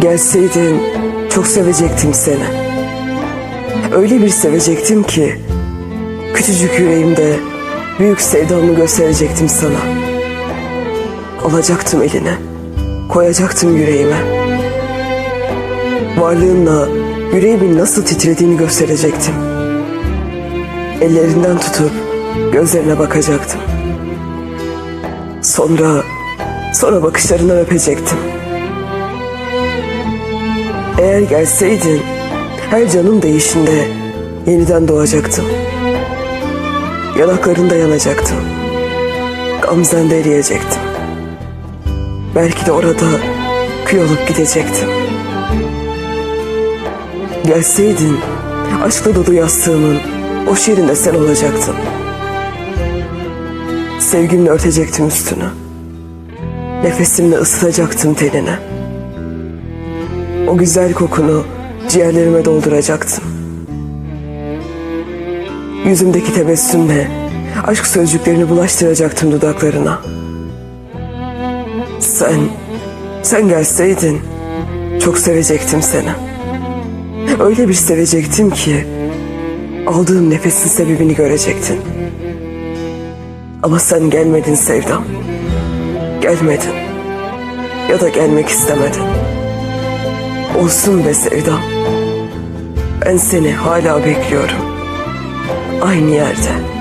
Gelseydin çok sevecektim seni. Öyle bir sevecektim ki küçücük yüreğimde büyük sevdamı gösterecektim sana. Alacaktım eline, koyacaktım yüreğime. Varlığınla yüreğimin nasıl titrediğini gösterecektim. Ellerinden tutup gözlerine bakacaktım. Sonra, sonra bakışlarından öpecektim. Eğer gelseydin her canım değişinde yeniden doğacaktım. Yanaklarında yanacaktım. Gamzende eriyecektim. Belki de orada kül olup gidecektim. Gelseydin aşkla dolu yastığımın o şiirinde sen olacaktın. Sevgimle örtecektim üstünü. Nefesimle ısıtacaktım tenine. O güzel kokunu ciğerlerime dolduracaktım. Yüzümdeki tebessümle aşk sözcüklerini bulaştıracaktım dudaklarına. Sen, sen gelseydin çok sevecektim seni. Öyle bir sevecektim ki aldığım nefesin sebebini görecektin. Ama sen gelmedin sevdam. Gelmedin. Ya da gelmek istemedin. Olsun be sevdam. Ben seni hala bekliyorum. Aynı yerde.